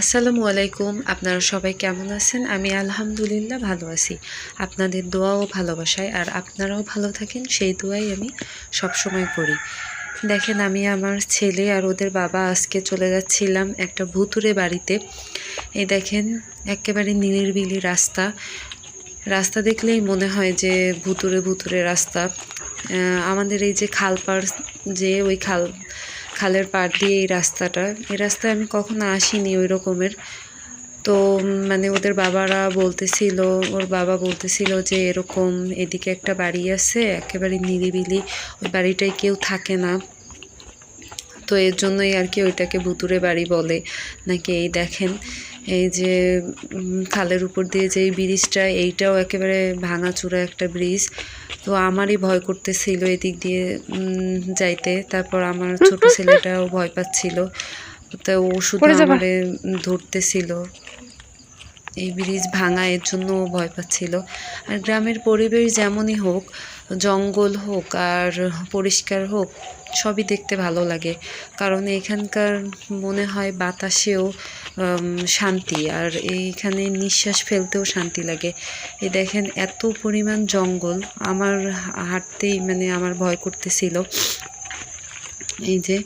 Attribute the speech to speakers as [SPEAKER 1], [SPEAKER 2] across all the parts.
[SPEAKER 1] আসসালামু আলাইকুম, আপনারা সবাই কেমন আছেন? আমি আলহামদুলিল্লাহ ভালো আছি। আপনাদের দোয়া ও ভালোবাসায় আর আপনারাও ভালো থাকেন, সেই দোয়াই আমি সবসময় করি। দেখেন, আমি আমার ছেলে আর ওদের বাবা আজকে চলে যাচ্ছিলাম একটা ভুতুরে বাড়িতে। এই দেখেন, একেবারে নিরিবিলি রাস্তা। রাস্তা দেখলেই মনে হয় যে ভুতুরে ভুতুরে রাস্তা। আমাদের এই যে খাল পাড় যে ওই খাল খালের পাড় দিয়ে এই রাস্তাটা, এই রাস্তায় আমি কখনো আসিনি ওই রকমের। তো মানে ওদের বাবারা বলতেছিল, ওর বাবা বলতেছিল যে এরকম এদিকে একটা বাড়ি আছে, একেবারে নিরিবিলি, ওই বাড়িটায় কেউ থাকে না। তো এর জন্যই আর কি ওইটাকে ভুতুরে বাড়ি বলে, নাকি এই দেখেন। এই যে খালের উপর দিয়ে যে ব্রিজটা এইটাও একেবারে ভাঙাচুরা একটা ব্রিজ। তো আমারই ভয় করতেছিল এদিক দিয়ে যাইতে। তারপর আমার ছোট ছেলেটাও ভয় পাচ্ছিল। তো ও শুধু আমারে ধরতেছিল। এই ব্রিজ ভাঙা এর জন্য ও ভয় পাচ্ছিল। আর গ্রামের পরিবেশ যেমনই হোক জঙ্গল হোক আর পরিষ্কার হোক সবই দেখতে ভালো লাগে। কারণ এখানকার মনে হয় বাতাসেও শান্তি। আর এইখানে নিঃশ্বাস ফেলতেও শান্তি লাগে। এই দেখেন, এত পরিমাণ জঙ্গল। আমার হাঁটতেই মানে আমার ভয় করতেছিল। এই যে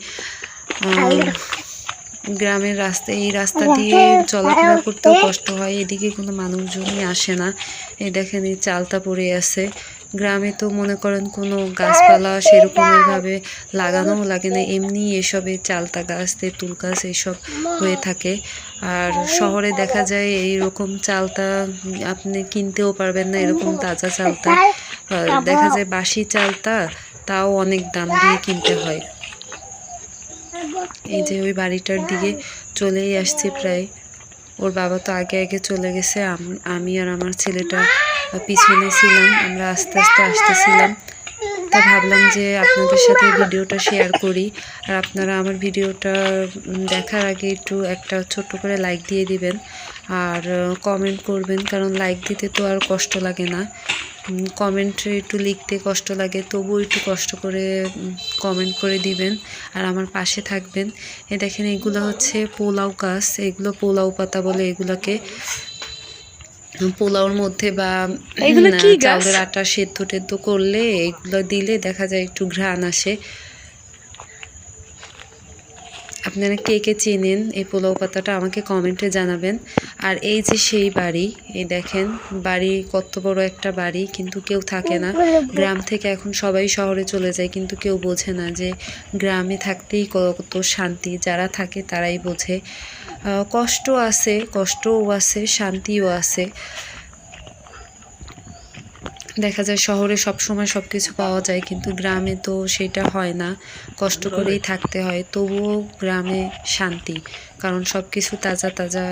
[SPEAKER 1] গ্রামের রাস্তা, এই রাস্তা দিয়ে চলাফেরা করতেও কষ্ট হয়। এদিকে কোনো মানুষজনই আসে না। এই দেখেন, এই চালতা পড়ে আছে। গ্রামে তো মনে করেন কোনো গাছপালা সেরকমের ভাবে লাগানোও লাগে না, এমনি এসবে চালতা গাছ, তেঁতুল গাছ এইসব হয়ে থাকে। আর শহরে দেখা যায় এই রকম চালতা আপনি কিনতেও পারবেন না, এরকম তাজা চালতা। দেখা যায় বাসি চালতা, তাও অনেক দাম দিয়ে কিনতে হয়। এই যে ওই বাড়িটার দিকে চলেই আসছে প্রায়। ওর বাবা তো আগে আগে চলে গেছে, আমি আর আমার ছেলেটা পিছনে ছিলাম, আমরা আস্তে আস্তে আসতেছিলাম। তা ভাবলাম যে আপনাদের সাথে ভিডিওটা শেয়ার করি। আর আপনারা আমার ভিডিওটা দেখার আগে একটু একটা ছোট্ট করে লাইক দিয়ে দিবেন। আর কমেন্ট করবেন, কারণ লাইক দিতে তো আর কষ্ট লাগে না। কমেন্ট একটু লিখতে কষ্ট লাগে তবুও একটু কষ্ট করে কমেন্ট করে দিবেন আর আমার পাশে থাকবেন এ দেখেন এগুলো হচ্ছে পোলাও গাছ এগুলো পোলাও পাতা বলে এগুলোকে পোলাওর মধ্যে বা? চাউলের আটা সেদ্ধ টেদ্ধ করলে এগুলো দিলে দেখা যায় একটু ঘ্রাণ আসে আপনারা কে কে চেনেন এই পোলাও পাতাটা আমাকে কমেন্টে জানাবেন। আর এই যে সেই বাড়ি, এই দেখেন, বাড়ি কত বড় একটা বাড়ি, কিন্তু কেউ থাকে না। গ্রাম থেকে এখন সবাই শহরে চলে যায়, কিন্তু কেউ বোঝে না যে গ্রামে থাকতেই কত শান্তি। যারা থাকে তারাই বোঝে। কষ্ট আছে, কষ্টও আছে, শান্তিও আছে। দেখা যায় শহরে সব সময় সব কিছু পাওয়া যায়, কিন্তু গ্রামে তো সেটা হয় না। কষ্ট করেই থাকতে হয়, তবুও গ্রামে শান্তি। কারণ সব কিছু তাজা তাজা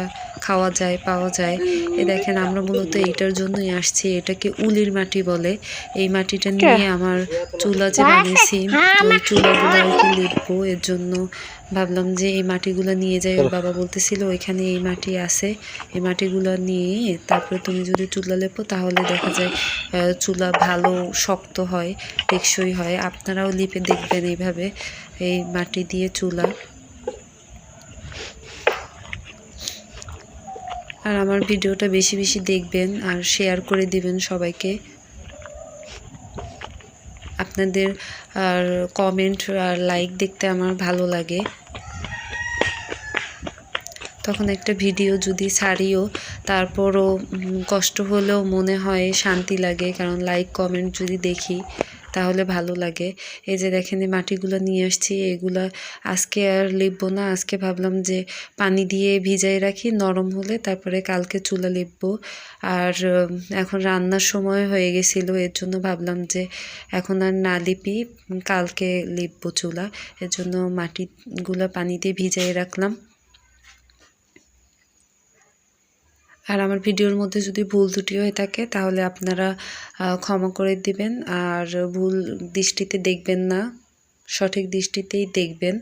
[SPEAKER 1] খাওয়া যায় পাওয়া যায়। এ দেখেন আমরা মূলত এইটার জন্যই আসছি। এটাকে উলির মাটি বলে। এই মাটিটা নিয়ে আমার চুলা যে বানিয়েছি ওই চুলাগুলো আর কি লিখব এর জন্য ভাবলাম যে এই মাটিগুলো নিয়ে যাই। ওর বাবা বলতেছিল ওইখানে এই মাটি আছে। এই মাটিগুলো নিয়ে তারপরে তুমি যদি চুলা লেপো তাহলে দেখা যায় চুলা ভালো শক্ত হয় টেকসই হয়। আপনারাও লিপে দেখবেন এইভাবে এই মাটি দিয়ে চুলা। আর আমার ভিডিওটা বেশি বেশি দেখবেন আর শেয়ার করে দিবেন সবাইকে। আপনাদের আর কমেন্ট আর লাইক দেখতে আমার ভালো লাগে। তখন একটা ভিডিও যদি ছাড়িও, তারপরও কষ্ট হলেও মনে হয় শান্তি লাগে, কারণ লাইক কমেন্ট যদি দেখি তাহলে ভালো লাগে। এই যে দেখেন এই মাটিগুলো নিয়ে আসছি, এগুলা আজকে আর লিখব না, আজকে ভাবলাম যে পানি দিয়ে ভিজাই রাখি, নরম হলে তারপরে কালকে চুলা লিখব আর এখন রান্নার সময় হয়ে গেছিল, এর জন্য ভাবলাম যে এখন আর না লিপি, কালকে লিপবো চুলা। এর জন্য মাটিগুলো পানি দিয়ে ভিজাই রাখলাম। আর আমার ভিডিওর মধ্যে যদি ভুল ত্রুটি হয়ে থাকে, তাহলে আপনারা ক্ষমা করে দিবেন। আর ভুল দৃষ্টিতে দেখবেন না, সঠিক দৃষ্টিতেই দেখবেন।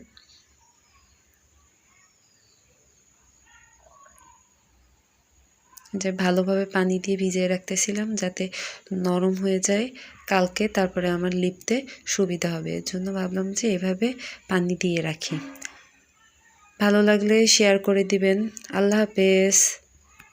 [SPEAKER 1] যে ভালোভাবে পানি দিয়ে ভিজিয়ে রাখতেছিলাম যাতে নরম হয়ে যায়। কালকে তারপরে আমার লিপতে সুবিধা হবে। এর জন্য ভাবলাম যে এভাবে পানি দিয়ে রাখি। ভালো লাগলে শেয়ার করে দিবেন। আল্লাহ হাফেজ।